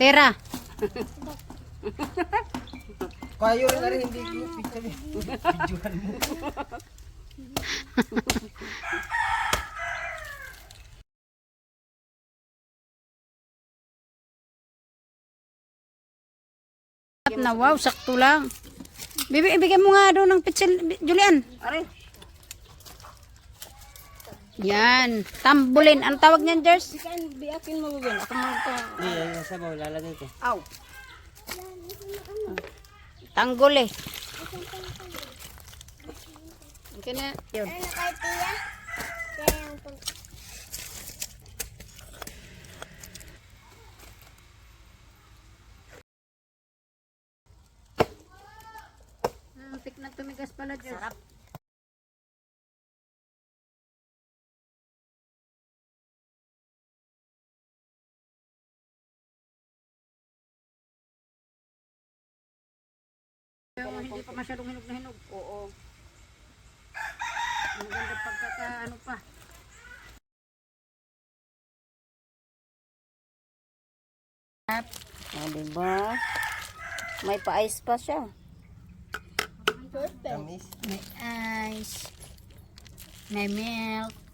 Tera. Kayo na rin hindi ko picture. Videohan mo. Na wow, sakto lang. Bibi, ibigay mo nga doon ng pitsil, Julian. Aray. Yan. Tambulin. Ang tawag niyan, Jers? Kan, biakin mo yun. Ako mo ito. Hindi, yan yung sabaw. Lalagay ko. Aw. Tanggol eh. Okay na. Yun. Muntik na tumigas pala, Jers. Sarap. Hindi pa masyadong hinog na hinog. Oo. Ang ganda pagkaka ano pa. O, diba? May pa-ice pa siya. Tamis. May ice. May milk.